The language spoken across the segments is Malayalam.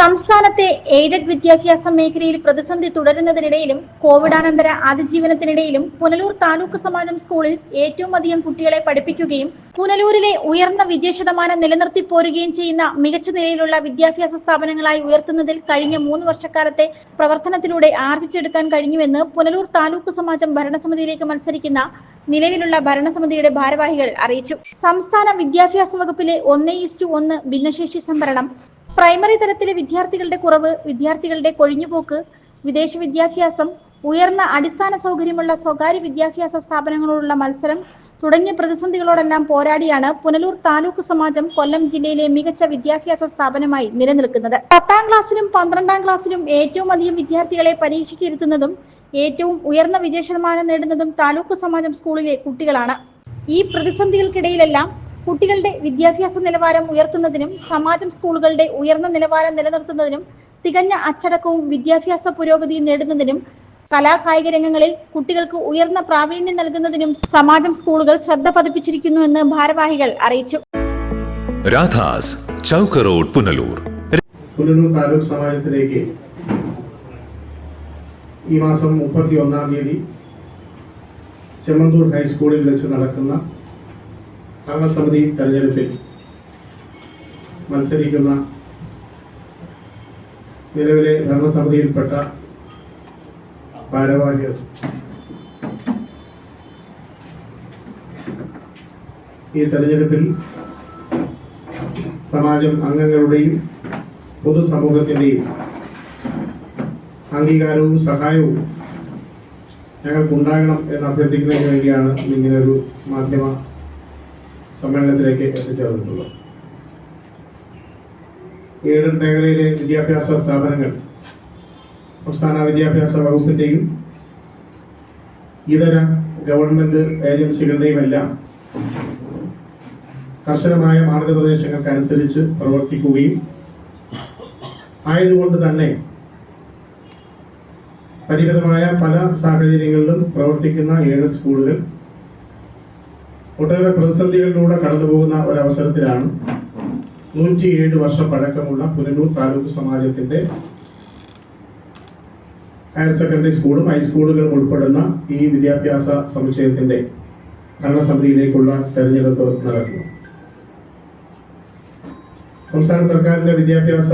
സംസ്ഥാനത്തെ എയ്ഡഡ് വിദ്യാഭ്യാസ മേഖലയിൽ പ്രതിസന്ധി തുടരുന്നതിനിടയിലും കോവിഡാനന്തര അതിജീവനത്തിനിടയിലും പുനലൂർ താലൂക്ക് സമാജം സ്കൂളിൽ ഏറ്റവും അധികം കുട്ടികളെ പഠിപ്പിക്കുകയും പുനലൂരിലെ ഉയർന്ന വിജയശതമാനം നിലനിർത്തി പോരുകയും ചെയ്യുന്ന മികച്ച നിലയിലുള്ള വിദ്യാഭ്യാസ സ്ഥാപനങ്ങളായി ഉയർത്തുന്നതിൽ കഴിഞ്ഞ മൂന്ന് വർഷക്കാലത്തെ പ്രവർത്തനത്തിലൂടെ ആർജിച്ചെടുക്കാൻ കഴിഞ്ഞുവെന്ന് പുനലൂർ താലൂക്ക് സമാജം ഭരണസമിതിയിലേക്ക് മത്സരിക്കുന്ന നിലവിലുള്ള ഭരണസമിതിയുടെ ഭാരവാഹികൾ അറിയിച്ചു. സംസ്ഥാന വിദ്യാഭ്യാസ വകുപ്പിലെ ഒന്ന് ഈസ്റ്റു ഒന്ന് ഭിന്നശേഷി സംവരണം പ്രൈമറി തലത്തിലെ വിദ്യാർത്ഥികളുടെ കുറവ് വിദ്യാർത്ഥികളുടെ കൊഴിഞ്ഞുപോക്ക് വിദേശ വിദ്യാഭ്യാസം ഉയർന്ന അടിസ്ഥാന സൗകര്യമുള്ള സ്വകാര്യ വിദ്യാഭ്യാസ സ്ഥാപനങ്ങളോടുള്ള മത്സരം തുടങ്ങിയ പ്രതിസന്ധികളോടെല്ലാം പോരാടിയാണ് പുനലൂർ താലൂക്ക് സമാജം കൊല്ലം ജില്ലയിലെ മികച്ച വിദ്യാഭ്യാസ സ്ഥാപനമായി നിലനിൽക്കുന്നത്. പത്താം ക്ലാസ്സിലും പന്ത്രണ്ടാം ക്ലാസ്സിലും ഏറ്റവും അധികം വിദ്യാർത്ഥികളെ പരീക്ഷയ്ക്ക് ഇരുത്തുന്നതും ഏറ്റവും ഉയർന്ന വിജയശതമാനം നേടുന്നതും താലൂക്ക് സമാജം സ്കൂളിലെ കുട്ടികളാണ്. ഈ പ്രതിസന്ധികൾക്കിടയിലെല്ലാം കുട്ടികളുടെ വിദ്യാഭ്യാസ നിലവാരം ഉയർത്തുന്നതിനും സമാജം സ്കൂളുകളുടെ ഉയർന്ന നിലവാരം നിലനിർത്തുന്നതിനും തികഞ്ഞ അച്ചടക്കവും വിദ്യാഭ്യാസ പുരോഗതിയും നേടുന്നതിനും കലാകായിക രംഗങ്ങളിൽ കുട്ടികൾക്ക് ഉയർന്ന പ്രാവീണ്യം നൽകുന്നതിനും സമാജം സ്കൂളുകൾ ശ്രദ്ധ പതിപ്പിച്ചിരിക്കുന്നു എന്ന് ഭാരവാഹികൾ അറിയിച്ചു. രാധാസ് ചൗക്ക് റോഡ് പുനലൂർ. പുനലൂർ താലൂക്ക് സമാജത്തിലേക്ക് ഈ മാസം മുപ്പത്തി ഒന്നാം തീയതി ചെമ്മന്തൂർ ഹൈസ്കൂളിൽ വെച്ച് നടക്കുന്ന ഭരണസമിതി തെരഞ്ഞെടുപ്പിൽ മത്സരിക്കുന്ന നിലവിലെ ഭരണസമിതിയിൽപ്പെട്ട ഭാരവാഹികൾ. ഈ തെരഞ്ഞെടുപ്പിൽ സമാജം അംഗങ്ങളുടെയും പൊതുസമൂഹത്തിന്റെയും അംഗീകാരവും സഹായവും ഞങ്ങൾക്കുണ്ടാകണം എന്ന് അഭ്യർത്ഥിക്കുന്നതിന് വേണ്ടിയാണ് ഇങ്ങനെ ഒരു മാധ്യമ സമ്മേളനത്തിലേക്ക് എത്തിച്ചേർന്നിട്ടുള്ളത്. ഏഴ് മേഖലയിലെ വിദ്യാഭ്യാസ സ്ഥാപനങ്ങൾ സംസ്ഥാന വിദ്യാഭ്യാസ വകുപ്പിന്റെയും ഇതര ഗവൺമെന്റ് ഏജൻസികളുടെയും എല്ലാം കർശനമായ മാർഗനിർദ്ദേശങ്ങൾക്കനുസരിച്ച് പ്രവർത്തിക്കുകയും ആയതുകൊണ്ട് തന്നെ പരിമിതമായ പല സാഹചര്യങ്ങളിലും പ്രവർത്തിക്കുന്ന ഏഴ് സ്കൂളുകൾ ഒട്ടേറെ പ്രതിസന്ധികളിലൂടെ കടന്നുപോകുന്ന ഒരവസരത്തിലാണ് നൂറ്റിയേഴ് വർഷം പഴക്കമുള്ള പുനലൂർ താലൂക്ക് സമാജത്തിന്റെ ഹയർ സെക്കൻഡറി സ്കൂളും ഹൈസ്കൂളുകളും ഉൾപ്പെടുന്ന ഈ വിദ്യാഭ്യാസ സമുച്ചയത്തിന്റെ ഭരണസമിതിയിലേക്കുള്ള തെരഞ്ഞെടുപ്പ് നടക്കുന്നു. സംസ്ഥാന സർക്കാരിന്റെ വിദ്യാഭ്യാസ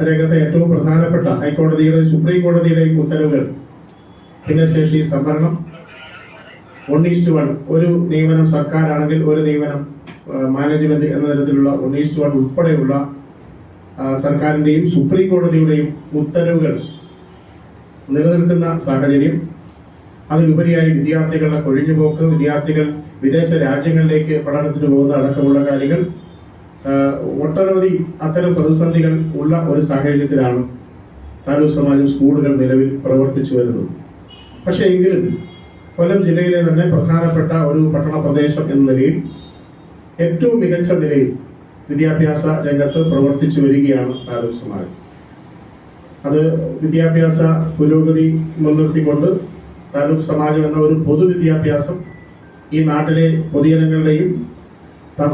രംഗത്തെ ഏറ്റവും പ്രധാനപ്പെട്ട ഹൈക്കോടതിയുടെ സുപ്രീം കോടതിയുടെയും ഉത്തരവുകൾ ഭിന്നശേഷി സംവരണം വൺ ഈസ്റ്റ് വൺ ഒരു നിയമനം സർക്കാരാണെങ്കിൽ ഒരു നിയമനം മാനേജ്മെന്റ് എന്ന തരത്തിലുള്ള വൺ ഈസ്റ്റ് വൺ ഉൾപ്പെടെയുള്ള സർക്കാരിന്റെയും സുപ്രീം കോടതിയുടെയും ഉത്തരവുകൾ നിലനിൽക്കുന്ന സാഹചര്യം. അതിലുപരിയായി വിദ്യാർത്ഥികളുടെ കൊഴിഞ്ഞുപോക്ക് വിദ്യാർത്ഥികൾ വിദേശ രാജ്യങ്ങളിലേക്ക് പഠനത്തിന് പോകുന്ന അടക്കമുള്ള കാര്യങ്ങൾ ഒട്ടനവധി അത്തരം പ്രതിസന്ധികൾ ഉള്ള ഒരു സാഹചര്യത്തിലാണ് താലൂക്ക് സമാജം സ്കൂളുകൾ നിലവിൽ പ്രവർത്തിച്ചു വരുന്നത്. പക്ഷേ എങ്കിലും കൊല്ലം ജില്ലയിലെ തന്നെ പ്രധാനപ്പെട്ട ഒരു പട്ടണ പ്രദേശം എന്ന നിലയിൽ ഏറ്റവും മികച്ച നിലയിൽ വിദ്യാഭ്യാസ രംഗത്ത് പ്രവർത്തിച്ചു വരികയാണ് താലൂക്ക് സമാജം അത് വിദ്യാഭ്യാസ പുരോഗതി മുൻനിർത്തിക്കൊണ്ട് താലൂക്ക് സമാജം എന്ന ഒരു പൊതുവിദ്യാഭ്യാസം ഈ നാട്ടിലെ പൊതുജനങ്ങളുടെയും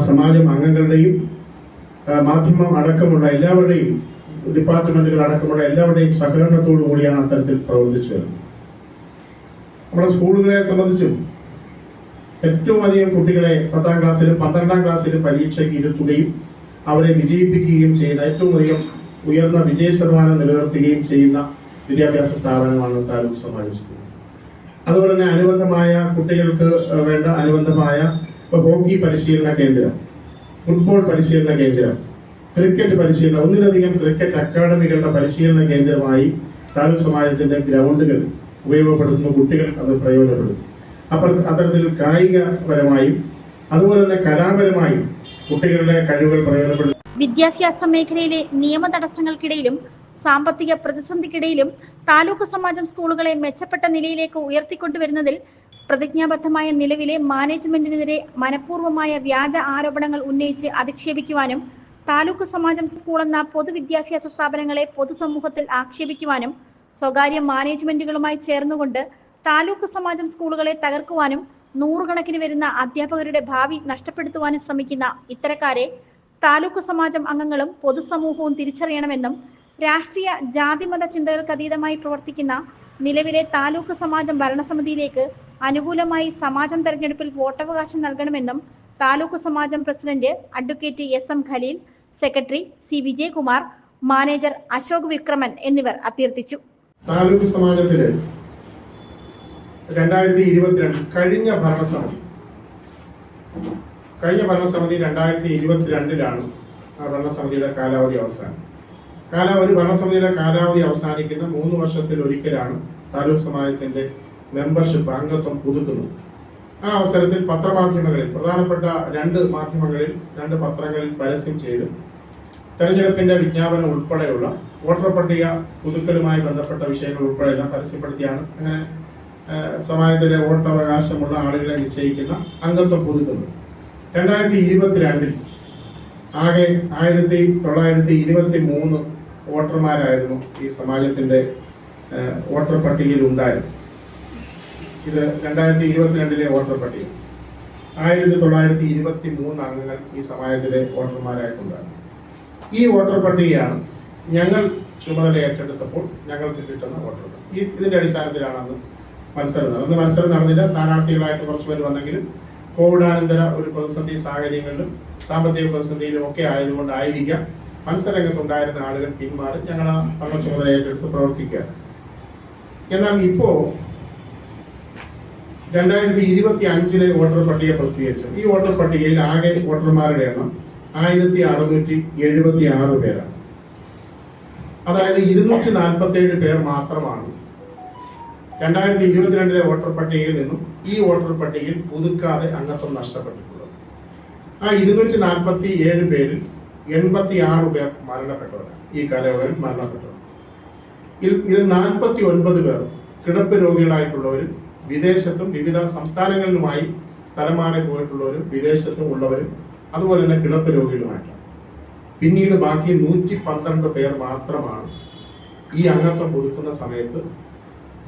സമാജം അംഗങ്ങളുടെയും മാധ്യമം അടക്കമുള്ള എല്ലാവരുടെയും ഡിപ്പാർട്ട്മെന്റുകൾ അടക്കമുള്ള എല്ലാവരുടെയും സഹകരണത്തോടു കൂടിയാണ് അത്തരത്തിൽ പ്രവർത്തിച്ചു വരുന്നത്. നമ്മുടെ സ്കൂളുകളെ സംബന്ധിച്ചും ഏറ്റവും അധികം കുട്ടികളെ പത്താം ക്ലാസ്സിലും പന്ത്രണ്ടാം ക്ലാസ്സിലും പരീക്ഷയ്ക്ക് ഇരുത്തുകയും അവരെ വിജയിപ്പിക്കുകയും ചെയ്യുന്ന ഏറ്റവും അധികം ഉയർന്ന വിജയ ശതമാനം നിലനിർത്തുകയും ചെയ്യുന്ന വിദ്യാഭ്യാസ സ്ഥാപനമാണ് താലൂക്ക് സമാജം സ്കൂൾ. അതുപോലെ തന്നെ അനുബന്ധമായ കുട്ടികൾക്ക് വേണ്ട അനുബന്ധമായ ഹോക്കി പരിശീലന കേന്ദ്രം ഫുട്ബോൾ പരിശീലന കേന്ദ്രം ക്രിക്കറ്റ് പരിശീലനം ഒന്നിലധികം ക്രിക്കറ്റ് അക്കാദമികളുടെ പരിശീലന കേന്ദ്രമായി താലൂക്ക് സമാജത്തിന്റെ ഗ്രൗണ്ടുകൾ ഉപയോഗപ്പെടുത്തുന്ന കുട്ടികൾ അത് പ്രയോജനപ്പെടും അപ്പോൾ അത്തരത്തിൽ കായികപരമായും അതുപോലെ തന്നെ കലാപരമായും കുട്ടികളുടെ കഴിവുകൾ പ്രയോജനപ്പെടുത്തും. വിദ്യാഭ്യാസ മേഖലയിലെ നിയമ തടസ്സങ്ങൾക്കിടയിലും സാമ്പത്തിക പ്രതിസന്ധിക്കിടയിലും താലൂക്ക് സമാജം സ്കൂളുകളെ മെച്ചപ്പെട്ട നിലയിലേക്ക് ഉയർത്തിക്കൊണ്ടുവരുന്നതിൽ പ്രതിജ്ഞാബദ്ധമായ നിലവിലെ മാനേജ്മെന്റിനെതിരെ മനഃപൂർവമായ വ്യാജ ആരോപണങ്ങൾ ഉന്നയിച്ച് അധിക്ഷേപിക്കുവാനും താലൂക്ക് സമാജം സ്കൂൾ എന്ന പൊതുവിദ്യാഭ്യാസ സ്ഥാപനങ്ങളെ പൊതുസമൂഹത്തിൽ ആക്ഷേപിക്കുവാനും സ്വകാര്യ മാനേജ്മെന്റുകളുമായി ചേർന്നുകൊണ്ട് താലൂക്ക് സമാജം സ്കൂളുകളെ തകർക്കുവാനും നൂറുകണക്കിന് വരുന്ന അധ്യാപകരുടെ ഭാവി നഷ്ടപ്പെടുത്തുവാനും ശ്രമിക്കുന്ന ഇത്തരക്കാരെ താലൂക്ക് സമാജം അംഗങ്ങളും പൊതുസമൂഹവും തിരിച്ചറിയണമെന്നും രാഷ്ട്രീയ ജാതിമത ചിന്തകൾക്ക് അതീതമായി പ്രവർത്തിക്കുന്ന നിലവിലെ താലൂക്ക് സമാജം ഭരണസമിതിയിലേക്ക് അനുകൂലമായി സമാജം തെരഞ്ഞെടുപ്പിൽ വോട്ടവകാശം നൽകണമെന്നും താലൂക്ക് സമാജം president advocate S M Khaleel secretary C Vijayakumar manager Ashok Vikraman എന്നിവർ അഭ്യർത്ഥിച്ചു. താലൂക്ക് സമാജത്തിൽ രണ്ടായിരത്തി ഇരുപത്തിരണ്ട് കഴിഞ്ഞ ഭരണസമിതി. കഴിഞ്ഞ ഭരണസമിതി രണ്ടായിരത്തി ഇരുപത്തിരണ്ടിലാണ് ആ ഭരണസമിതിയുടെ കാലാവധി അവസാനം. കാലാവധി ഭരണസമിതിയുടെ കാലാവധി അവസാനിക്കുന്ന മൂന്ന് വർഷത്തിൽ ഒരിക്കലാണ് താലൂക്ക് സമാജത്തിന്റെ മെമ്പർഷിപ്പ് അംഗത്വം പുതുക്കുന്നത്. ആ അവസരത്തിൽ പത്രമാധ്യമങ്ങളിൽ പ്രധാനപ്പെട്ട രണ്ട് മാധ്യമങ്ങളിൽ രണ്ട് പത്രങ്ങളിൽ പരസ്യം ചെയ്ത് തെരഞ്ഞെടുപ്പിന്റെ വിജ്ഞാപനം ഉൾപ്പെടെയുള്ള വോട്ടർ പട്ടിക പുതുക്കലുമായി ബന്ധപ്പെട്ട വിഷയങ്ങൾ ഉൾപ്പെടെ എല്ലാം പരസ്യപ്പെടുത്തിയാണ്. അങ്ങനെ സമയത്തിലെ വോട്ടവകാശമുള്ള ആളുകളെ നിശ്ചയിക്കുന്ന അംഗത്വം പുതുക്കുന്നത് രണ്ടായിരത്തി ഇരുപത്തിരണ്ടിൽ ആകെ ആയിരത്തി തൊള്ളായിരത്തി ഇരുപത്തി മൂന്ന് വോട്ടർമാരായിരുന്നു ഈ സമാജത്തിന്റെ വോട്ടർ പട്ടികയിൽ ഉണ്ടായിരുന്നു ഇത് രണ്ടായിരത്തി ഇരുപത്തിരണ്ടിലെ വോട്ടർ പട്ടിക. ആയിരത്തി തൊള്ളായിരത്തി ഇരുപത്തി മൂന്ന് അംഗങ്ങൾ ഈ സമാജത്തിലെ വോട്ടർമാരായിട്ടുണ്ടായിരുന്നു. ഈ വോട്ടർ പട്ടികയാണ് ഞങ്ങൾ ചുമതല ഏറ്റെടുത്തപ്പോൾ ഞങ്ങൾക്ക് കിട്ടുന്ന വോട്ടുകൾ. ഈ ഇതിന്റെ അടിസ്ഥാനത്തിലാണ് അന്ന് മത്സരം അന്ന് മത്സരം നടന്നില്ല. സ്ഥാനാർത്ഥികളായിട്ട് കുറച്ച് പേര് വന്നെങ്കിലും കോവിഡാനന്തര ഒരു പ്രതിസന്ധി സാഹചര്യങ്ങളിലും സാമ്പത്തിക പ്രതിസന്ധിയിലും ഒക്കെ ആയതുകൊണ്ടായിരിക്കാം മത്സരരംഗത്തുണ്ടായിരുന്ന ആളുകൾ പിന്മാറി ഞങ്ങൾ ആ ഭരണ ചുമതല ഏറ്റെടുത്ത് പ്രവർത്തിക്കുക. എന്നാൽ ഇപ്പോ രണ്ടായിരത്തി ഇരുപത്തി അഞ്ചിലെ വോട്ടർ പട്ടിക പ്രസിദ്ധീകരിച്ചു. ഈ വോട്ടർ പട്ടികയിൽ ആകെ വോട്ടർമാരുടെ എണ്ണം ആയിരത്തി അറുന്നൂറ്റി എഴുപത്തി ആറ് പേരാണ്. അതായത് ഇരുന്നൂറ്റി നാൽപ്പത്തി ഏഴ് പേർ മാത്രമാണ്. രണ്ടായിരത്തി ഇരുപത്തിരണ്ടിലെ വോട്ടർ പട്ടികയിൽ നിന്നും ഈ വോട്ടർ പട്ടികയിൽ പുതുക്കാതെ അംഗത്വം നഷ്ടപ്പെട്ടിട്ടുള്ളത്. ആ ഇരുന്നൂറ്റി നാൽപ്പത്തി ഏഴ് പേരിൽ എൺപത്തി ആറ് പേർ മരണപ്പെട്ടവരാണ്. ഈ കാലയളവിൽ മരണപ്പെട്ടവർ. ഇതിൽ നാൽപ്പത്തി ഒൻപത് പേർ കിടപ്പ് രോഗികളായിട്ടുള്ളവരും വിദേശത്തും വിവിധ സംസ്ഥാനങ്ങളിലുമായി സ്ഥലം മാറി പോയിട്ടുള്ളവരും വിദേശത്തും ഉള്ളവരും അതുപോലെ തന്നെ കിടപ്പ് രോഗികളുമായിട്ടാണ്. പിന്നീട് ബാക്കി നൂറ്റി പന്ത്രണ്ട് പേർ മാത്രമാണ് ഈ അംഗത്വം പുതുക്കുന്ന സമയത്ത്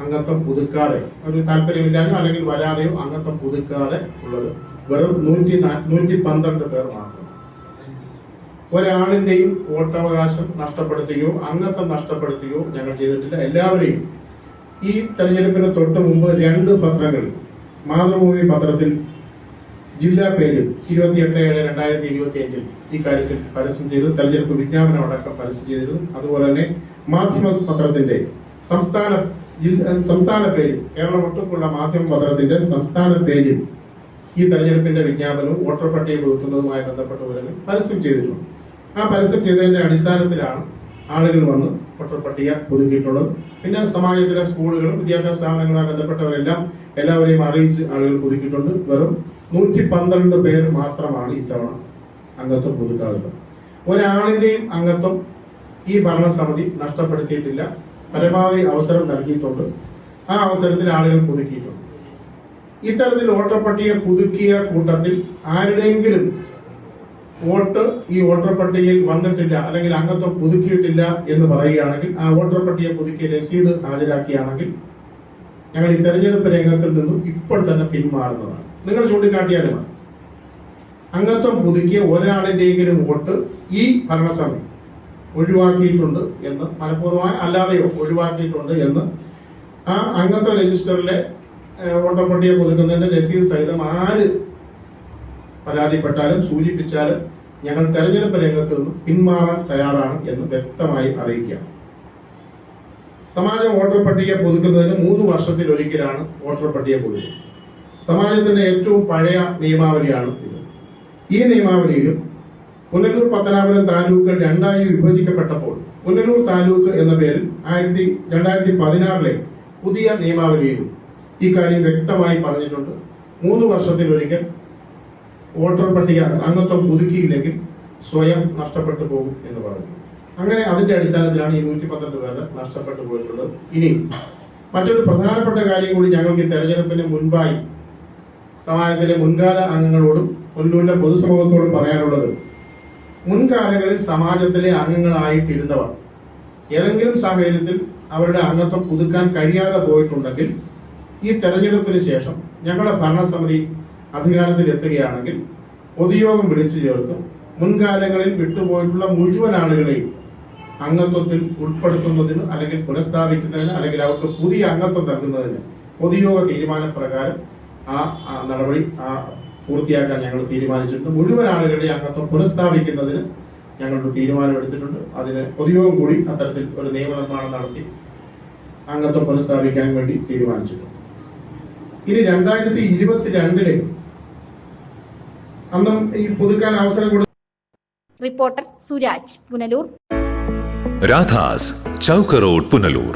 അംഗത്വം പുതുക്കാതെ ഒരു താല്പര്യമില്ലായോ അല്ലെങ്കിൽ വരാതെയോ അംഗത്വം പുതുക്കാതെ ഉള്ളത് വെറും നൂറ്റി നൂറ്റി പന്ത്രണ്ട് പേർ മാത്രം. ഒരാളിന്റെയും വോട്ടവകാശം നഷ്ടപ്പെടുത്തുകയോ അംഗത്വം നഷ്ടപ്പെടുത്തുകയോ ഞങ്ങൾ ചെയ്തിട്ടില്ല. എല്ലാവരെയും ഈ തെരഞ്ഞെടുപ്പിന് തൊട്ട് മുമ്പ് രണ്ട് പത്രങ്ങൾ മാതൃഭൂമി പത്രത്തിൽ ജില്ലാ പേജിൽ ഇരുപത്തിയെട്ട് ഏഴ് രണ്ടായിരത്തി ഇരുപത്തി അഞ്ചിൽ ഈ കാര്യത്തിൽ പരസ്യം ചെയ്തു തെരഞ്ഞെടുപ്പ് വിജ്ഞാപനം അടക്കം പരസ്യം ചെയ്തിരുന്നു അതുപോലെ തന്നെ മാധ്യമ പത്രത്തിന്റെ സംസ്ഥാന സംസ്ഥാന പേജിൽ കേരളം ഒട്ടുമുള്ള മാധ്യമ പത്രത്തിന്റെ സംസ്ഥാന പേജിൽ ഈ തെരഞ്ഞെടുപ്പിന്റെ വിജ്ഞാപനവും വോട്ടർ പട്ടിക പുതുക്കുന്നതുമായി ബന്ധപ്പെട്ട വിവരങ്ങൾ പരസ്യം ചെയ്തിട്ടുണ്ട്. ആ പരസ്യം ചെയ്തതിന്റെ അടിസ്ഥാനത്തിലാണ് ആളുകൾ വന്ന് വോട്ടർ പട്ടിക പുതുക്കിയിട്ടുള്ളത്. പിന്നെ സമാജത്തിലെ സ്കൂളുകളും വിദ്യാഭ്യാസ സ്ഥാപനങ്ങളുമായി ബന്ധപ്പെട്ടവരെല്ലാം എല്ലാവരെയും അറിയിച്ച് ആളുകൾ പുതുക്കിയിട്ടുണ്ട്. വെറും നൂറ്റി പന്ത്രണ്ട് പേർ മാത്രമാണ് ഇത്തവണ അംഗത്വം പുതുക്കാറുണ്ട്. ഒരാളിന്റെയും അംഗത്വം ഈ ഭരണസമിതി നഷ്ടപ്പെടുത്തിയിട്ടില്ല. പരമാവധി അവസരം നൽകിയിട്ടുണ്ട്. ആ അവസരത്തിൽ ആളുകൾ പുതുക്കിയിട്ടുണ്ട്. ഇത്തരത്തിൽ വോട്ടർ പട്ടിക പുതുക്കിയ കൂട്ടത്തിൽ ആരുടെയെങ്കിലും വോട്ട് ഈ വോട്ടർ പട്ടികയിൽ വന്നിട്ടില്ല അല്ലെങ്കിൽ അംഗത്വം പുതുക്കിയിട്ടില്ല എന്ന് പറയുകയാണെങ്കിൽ ആ വോട്ടർ പട്ടിക പുതുക്കിയ രസീത് ഹാജരാക്കിയാണെങ്കിൽ ഞങ്ങൾ ഈ തെരഞ്ഞെടുപ്പ് രംഗത്തിൽ നിന്നും ഇപ്പോൾ തന്നെ പിന്മാറുന്നതാണ്. നിങ്ങൾ ചൂണ്ടിക്കാട്ടിയാലും. അംഗത്വം പുതുക്കിയ ഒരാളിന്റെയെങ്കിലും വോട്ട് ഈ ഭരണസമിതി ഒഴിവാക്കിയിട്ടുണ്ട് എന്ന് മനഃപൂർവമായി അല്ലാതെയോ ഒഴിവാക്കിയിട്ടുണ്ട് എന്ന് ആ അംഗത്വ രജിസ്റ്ററിലെ വോട്ടപ്പട്ടിയെ പുതുക്കുന്നതിന്റെ രസീത് സഹിതം ആര് പരാതിപ്പെട്ടാലും സൂചിപ്പിച്ചാലും ഞങ്ങൾ തെരഞ്ഞെടുപ്പ് രംഗത്ത് നിന്ന് പിന്മാറാൻ തയ്യാറാണ് എന്ന് വ്യക്തമായി അറിയിക്കുകയാണ്. സമാജം വോട്ടർ പട്ടിക പുതുക്കുന്നതിന് മൂന്ന് വർഷത്തിലൊരിക്കലാണ് വോട്ടർ പട്ടിക പുതുക്കുന്നത്. സമാജത്തിന്റെ ഏറ്റവും പഴയ നിയമാവലിയാണ് ഇത്. ഈ നിയമാവലിയിലും പുനലൂർ പത്തനാപുരം താലൂക്ക് രണ്ടായി വിഭജിക്കപ്പെട്ടപ്പോൾ പുനലൂർ താലൂക്ക് എന്ന പേരിൽ ആയിരത്തി രണ്ടായിരത്തി പതിനാറിലെ പുതിയ നിയമാവലിയിലും ഇക്കാര്യം കാര്യം വ്യക്തമായി പറഞ്ഞിട്ടുണ്ട്. മൂന്ന് വർഷത്തിൽ ഒരിക്കൽ വോട്ടർ പട്ടിക അംഗത്വം പുതുക്കിയില്ലെങ്കിൽ സ്വയം നഷ്ടപ്പെട്ടു പോകും എന്ന് പറഞ്ഞു. അങ്ങനെ അതിന്റെ അടിസ്ഥാനത്തിലാണ് ഈ നൂറ്റി പന്ത്രണ്ട് പേര് നഷ്ടപ്പെട്ടു പോയിട്ടുള്ളത്. ഇനി മറ്റൊരു പ്രധാനപ്പെട്ട കാര്യം കൂടി ഞങ്ങൾക്ക് ഈ തെരഞ്ഞെടുപ്പിന് മുൻപായി സമാജത്തിലെ മുൻകാല അംഗങ്ങളോടും കൊല്ലൂരിലെ പൊതുസമൂഹത്തോടും പറയാനുള്ളത് മുൻകാലങ്ങളിൽ സമാജത്തിലെ അംഗങ്ങളായിട്ടിരുന്നവർ ഏതെങ്കിലും സാഹചര്യത്തിൽ അവരുടെ അംഗത്വം പുതുക്കാൻ കഴിയാതെ പോയിട്ടുണ്ടെങ്കിൽ ഈ തെരഞ്ഞെടുപ്പിന് ശേഷം ഞങ്ങളുടെ ഭരണസമിതി അധികാരത്തിൽ എത്തുകയാണെങ്കിൽ പൊതുയോഗം വിളിച്ചു ചേർത്ത് മുൻകാലങ്ങളിൽ വിട്ടുപോയിട്ടുള്ള മുഴുവൻ ആളുകളെയും അംഗത്വത്തിൽ ഉൾപ്പെടുത്തുന്നതിന് അല്ലെങ്കിൽ പുനഃസ്ഥാപിക്കുന്നതിന് അല്ലെങ്കിൽ അവർക്ക് പുതിയ അംഗത്വം നൽകുന്നതിന് പൊതുയോഗ തീരുമാനപ്രകാരം ആ നടപടി ആ പൂർത്തിയാക്കാൻ ഞങ്ങൾ തീരുമാനിച്ചിട്ടുണ്ട്. മുഴുവൻ ആളുകളുടെയും അംഗത്വം പുനഃസ്ഥാപിക്കുന്നതിന് ഞങ്ങളൊരു തീരുമാനമെടുത്തിട്ടുണ്ട് അതിന് പൊതുയോഗം കൂടി അത്തരത്തിൽ ഒരു നിയമനിർമ്മാണം നടത്തി അംഗത്വം പുനഃസ്ഥാപിക്കാൻ വേണ്ടി തീരുമാനിച്ചിട്ടുണ്ട്. ഇനി രണ്ടായിരത്തി ഇരുപത്തിരണ്ടിലെ അന്നും ഈ പുതുക്കാൻ അവസരം കൊടുത്തു റിപ്പോർട്ടർ സുരാജ് പുനലൂർ. രാധാസ് ചൗക്ക റോഡ് പുനലൂർ.